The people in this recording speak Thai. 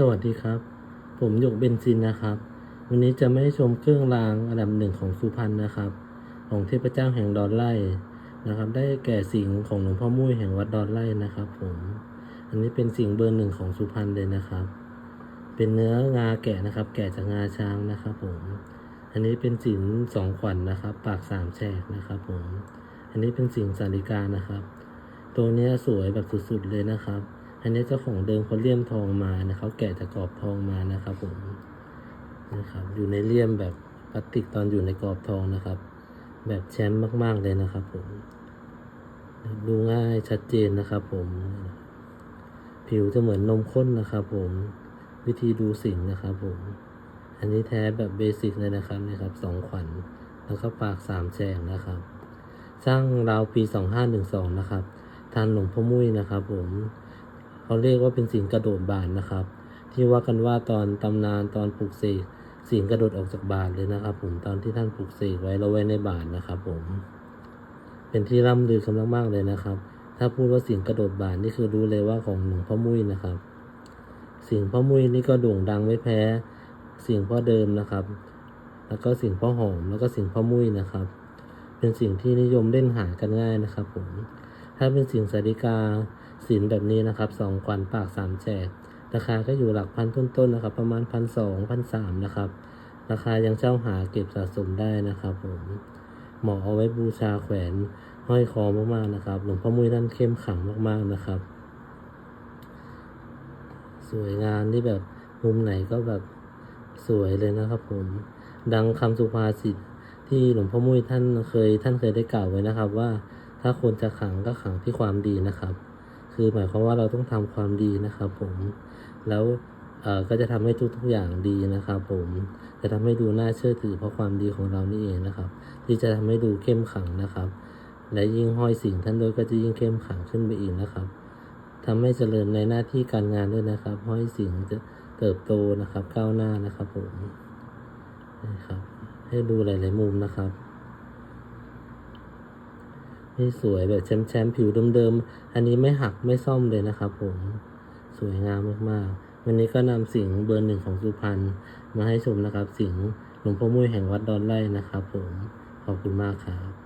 สวัสดีครับ ผมหยกเบนซินนะครับ วันนี้จะไม่ชมเครื่องรางอันดับหนึ่งของสุพรรณนะครับ ของเทพเจ้าแห่งดอนไร่นะครับ ได้แก่สิงของหลวงพ่อมุ้ยแห่งวัดดอนไร่นะครับ ผม อันนี้เป็นสิงเบอร์หนึ่งของสุพรรณเลยนะครับ เป็นเนื้องาแกะนะครับ แกะจากงาช้างนะครับ ผม อันนี้เป็นสิงสองขวัญนนะครับ ปากสามแฉกนะครับ ผม อันนี้เป็นสิงสาริกานะครับ ตัวนี้สวยแบบสุดๆเลยนะครับ อันนี้เจ้าของเดิมเขาเลี่ยมทองมานะเขาแกะจากกรอบทองมานะครับผมนะครับ อยู่ในเลี่ยมแบบพลาสติกตอนอยู่ในกรอบทองนะครับ แบบแชมป์มาก ๆเลยนะครับผมดูง่ายชัดเจนนะครับผม ผิวจะเหมือนนมข้นนะครับผมวิธีดูสิ่งนะครับผมอันนี้แท้แบบเบสิกเลยนะครับนะครับสองขวัญแล้วก็ปากสามแฉกนะครับ สร้างราวปี 2512 นะครับทานหลวงพ่อมุ้ยนะครับผม เขาเรียกว่าเป็นสิงกระโดดบานนะครับ ที่ว่ากันว่าตอนตำนานตอนปลูกเสกสิงกระโดดออกจากบาทเลยนะครับ ผมตอนที่ท่านปลูกเสกไว้เราไว้ในบาทนะครับ ผม เป็นที่ร่ำลือกันมากๆเลยนะครับ ถ้าพูดว่าสิงกระโดดบานนี่คือรู้เลยว่าของหลวงพ่อมุ้ยนะครับสิงพ่อมุ้ยนี่ก็โด่งดังไม่แพ้สิงพ่อเดิมนะครับ แล้วก็สิงพ่อหอมแล้วก็สิงพ่อมุ้ยนะครับ เป็นสิ่งที่นิยมเล่นหากันง่ายนะครับผมถ้าเป็นสิ่งสาริกา สินแบบนี้นะครับสองขวัญปากสามแฉกราคาก็อยู่หลักพันต้นๆนะครับ ประมาณพันสองพันสามนะครับ ราคายังเช่าหาเก็บสะสมได้นะครับผมเหมาะเอาไว้บูชาแขวนห้อยคอมากๆนะครับ หลวงพ่อมุ้ยท่านเข้มขังมากๆนะครับ สวยงามที่แบบมุมไหนก็แบบสวยเลยนะครับผมดังคำสุภาษิตที่หลวงพ่อมุ้ยท่านเคยท่านเคยได้กล่าวไว้นะครับว่าถ้าคนจะขังก็ขังที่ความดีนะครับ คือหมายความว่าเราต้องทำความดีนะครับผมแล้วก็จะทำให้ทุกๆอย่างดีนะครับผมจะทำให้ดูน่าเชื่อถือเพราะความดีของเรานี่เองนะครับ ที่จะทำให้ดูเข้มขังนะครับ และยิ่งห้อยสิ่งท่านด้วยก็จะยิ่งเข้มขังขึ้นไปอีกนะครับทำให้เจริญในหน้าที่การงานด้วยนะครับ ห้อยสิ่งจะเติบโตนะครับ ก้าวหน้านะครับผมนะครับให้ดูหลาย ๆ มุมนะครับ ให้สวยแบบแชมป์แชมป์ผิวเดิมๆ อันนี้ไม่หักไม่ซ่อมเลยนะครับผมสวยงามมากๆ วันนี้ก็นำสิงเบอร์หนึ่งของสุพรรณมาให้ชมนะครับ สิงห์หลวงพ่อมุ้ยแห่งวัดดอนไร่นะครับผมขอบคุณมากครับ